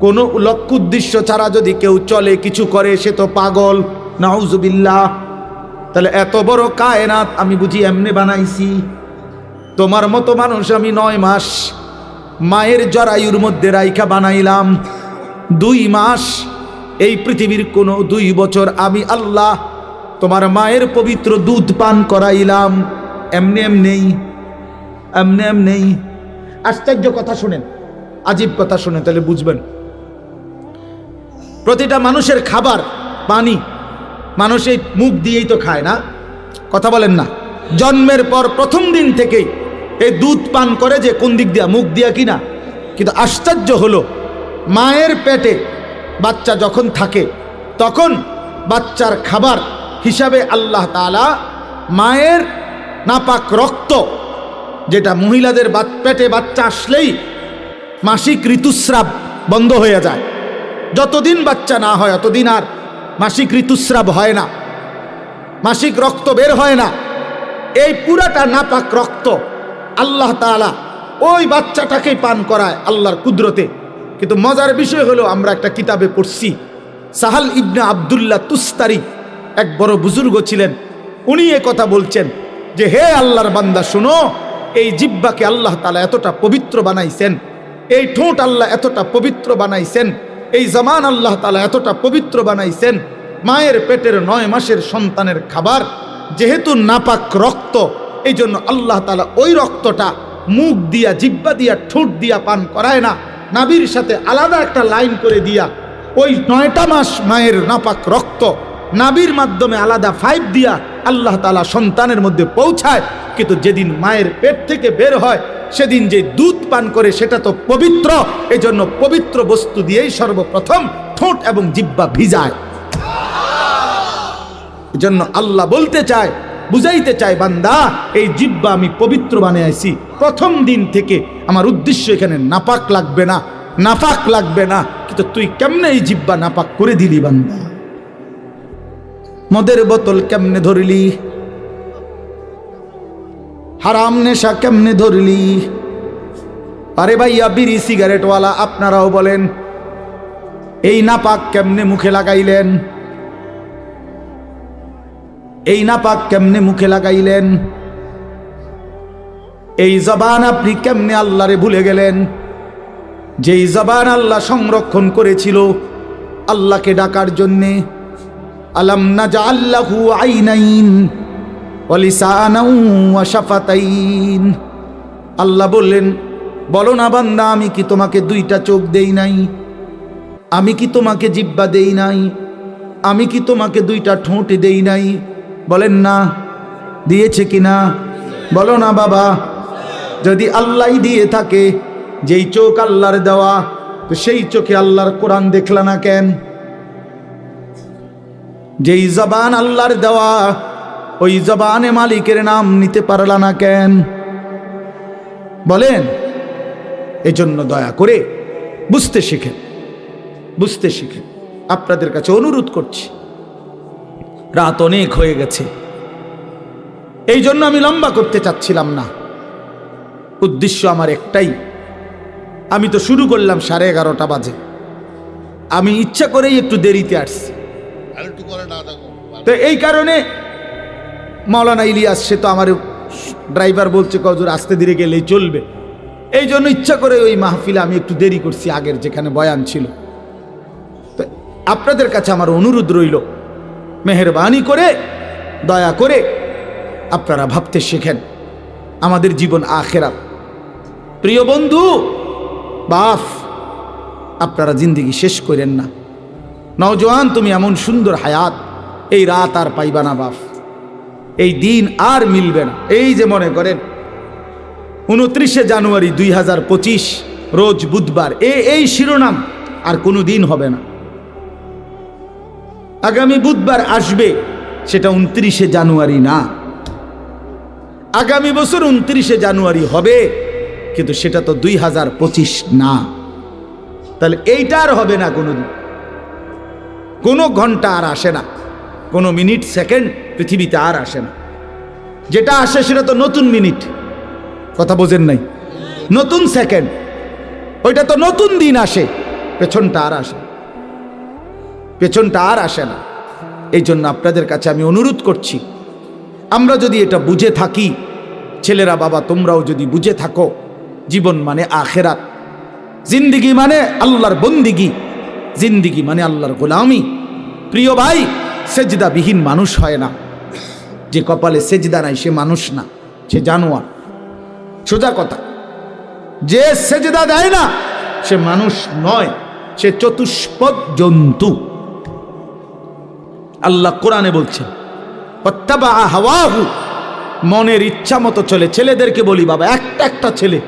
কোনো লক্ষ্য উদ্দেশ্য ছাড়া যদি কেউ চলে, কিছু করে, সে তো পাগল। নাউজুবিল্লাহ। তাহলে এত বড় কায়নাত আমি বুঝি এমনি বানাইছি? তোমার মতো মানুষ আমি নয় মাস মায়ের জরায়ুর মধ্যে রাইখা বানাইলাম। দুই মাস এই পৃথিবীর কোনো দুই বছর আমি আল্লাহ তোমার মায়ের পবিত্র দুধ পান করাইলাম। এমনি এমনেই এমনি এমনেই। আশ্চর্য কথা শুনেন, আজীব কথা শুনেন, তাহলে বুঝবেন। প্রতিটা মানুষের খাবার, পানি, মানুষ এই মুখ দিয়েই তো খায় না। কথা বলেন না। জন্মের পর প্রথম দিন থেকেই এই দুধ পান করে যে কোন দিক দিয়া, মুখ দিয়া কিনা। কিন্তু আশ্চর্য হলো, মায়ের পেটে বাচ্চা যখন থাকে, তখন বাচ্চার খাবার হিসাবে আল্লাহ তাআলা মায়ের নাপাক রক্ত, যেটা মহিলাদের পেটে বাচ্চা আসলেই মাসিক ঋতুস্রাব বন্ধ হয়ে যায়। যতদিন বাচ্চা না হয়, অতদিন আর মাসিক ঋতুস্রাব হয় না, মাসিক রক্ত বের হয় না। এই পুরাটা নাপাক রক্ত আল্লাহ তাআলা ওই বাচ্চাটাকেই পান করায় আল্লাহর কুদরতে। কিন্তু মজার বিষয় হলো, আমরা একটা কিতাবে পড়ছি, সাহাল ইবনা আবদুল্লাহ তুস্তারি এক বড় বুজুর্গ ছিলেন, উনি এ কথা বলছেন যে, হে আল্লাহর বান্দা, শুনো, এই জিব্বাকে আল্লাহ তালা এতটা পবিত্র বানাইছেন, এই ঠোঁট আল্লাহ এতটা পবিত্র বানাইছেন এই জামান আল্লাহ তালা এতটা পবিত্র বানাইছেন, মায়ের পেটের নয় মাসের সন্তানের খাবার, যেহেতু নাপাক রক্ত এই জন্য আল্লাহ তালা ওই রক্তটা মুখ দিয়া জিব্বা দিয়া, ঠোঁট দিয়া পান করায় না। নাবির সাথে আলাদা একটা লাইন করে দিয়া, ওই নয়টা মাস মায়ের নাপাক রক্ত নাবির মাধ্যমে আলাদা ফাইভ দিয়া আল্লাহ তালা সন্তানের মধ্যে পৌঁছায়। কিন্তু যেদিন মায়ের পেট থেকে বের হয় সেদিন যে দুধ পান করে সেটা তো পবিত্র এই জন্য পবিত্র বস্তু দিয়েই সর্বপ্রথম ঠোঁট এবং জিব্বা ভিজায়। জন্য আল্লাহ বলতে চায়, বুঝাইতে চায়, বান্দা, এই জিব্বা আমি পবিত্র বানে বানিয়েছি প্রথম দিন থেকে আমার উদ্দেশ্য এখানে নাপাক লাগবে না, নাপাক লাগবে না। কিন্তু তুই কেমনে এই জিব্বা নাপাক করে দিলি, বান্দা? মদের বোতল কেমনে ধরলি? হারাম নেশা কেমনে ধরলি? আরে ভাইয়া, বিড়ি সিগারেটওয়ালা আপনারাও বলেন, এই নাপাক কেমনে মুখে লাগাইলেন? এই নাপাক কেমনে মুখে লাগাইলেন? এই জবান আপনি কেমনে আল্লাহরে ভুলে গেলেন? যেই জবান আল্লাহ সংরক্ষণ করেছিল আল্লাহকে ডাকার জন্যে, আলাম না যা আল্লাহু আইনাইন। আল্লাহ বললেন, বলো না বান্দা, আমি কি তোমাকে দুইটা চোখ দেই নাই? আমি কি তোমাকে জিব্বা দেই নাই? আমি কি তোমাকে দুইটা ঠোঁট দেই নাই? বলেন না। দিয়েছে কি না? বলো না বাবা। যদি আল্লাহ দিয়ে থাকে, যেই চোখ আল্লাহর দেওয়া, তো সেই চোখে আল্লাহর কোরআন দেখলা না কেন? যেই জবান আল্লাহর দেওয়া ওই জবানে মালিকের নাম নিতে পারলা না কেন? বলেন এজন্য দয়া করে বুঝতে শিখেন বুঝতে শিখেন। আপনাদের কাছে অনুরোধ করছি। রাত অনেক হয়ে গেছে। এই জন্য আমি লম্বা করতে চাচ্ছিলাম না। উদ্দেশ্য আমার একটাই। আমি তো শুরু করলাম সাড়ে এগারোটা বাজে। আমি ইচ্ছা করেই একটু দেরিতে আসছি। তো এই কারণে মৌলানা ইলিয়াস, সে তো আমার ড্রাইভার বলছে কজুর আসতে ধীরে গেলেই চলবে। এই জন্য ইচ্ছা করে ওই মাহফিলে আমি একটু দেরি করছি, আগের যেখানে বয়ান ছিল। তো আপনাদের কাছে আমার অনুরোধ রইল, মেহরবানি করে, দয়া করে আপনারা ভাবতে শেখেন, আমাদের জীবন আখেরাত। প্রিয় বন্ধু, বাফ, আপনারা জিন্দিগি শেষ করেন না। নওজোয়ান, তুমি এমন সুন্দর হায়াত, এই রাত আর পাইবা না বাপ এই দিন আর মিলবে না। এই যে মনে করেন, উনত্রিশে জানুয়ারি দুই হাজার পঁচিশ, রোজ বুধবার, এ এই শিরোনাম আর কোনো দিন হবে না। আগামী বুধবার আসবে, সেটা উনত্রিশে জানুয়ারি না। আগামী বছর উনত্রিশে জানুয়ারি হবে, কিন্তু সেটা তো দুই হাজার পঁচিশ না। তাহলে এইটা আর হবে না কোনোদিন কোনো ঘণ্টা আর আসে না। কোনো মিনিট, সেকেন্ড পৃথিবীতে আর আসে না। যেটা আসে সেটা তো নতুন মিনিট। কথা বোঝেন নাই? নতুন সেকেন্ড। ওইটা তো নতুন দিন আসে, পেছনটা আর আসে পেছনটা আর আসে না। এই জন্য আপনাদের কাছে আমি অনুরোধ করছি, আমরা যদি এটা বুঝে থাকি, ছেলেরা বাবা তোমরাও যদি বুঝে থাকো, জীবন মানে আখেরাত। জিন্দিগি মানে আল্লাহর বন্দিগি। জিন্দিগি মানে আল্লাহর গোলামি। প্রিয় ভাই সেজদাবিহীন মানুষ হয় না। যে কপালে সেজদা নাই, সে মানুষ না, সে জানোয়ার। সোজা কথা, যে সেজদা দেয় না, সে মানুষ নয়, সে চতুষ্পদ জন্তু। আল্লাহ কোরআনে বলছেন অত্যাবা হাওয়াহু মনের ইচ্ছা মতো চলে। ছেলেদেরকে বলি, বাবা, একটা একটা ছেলে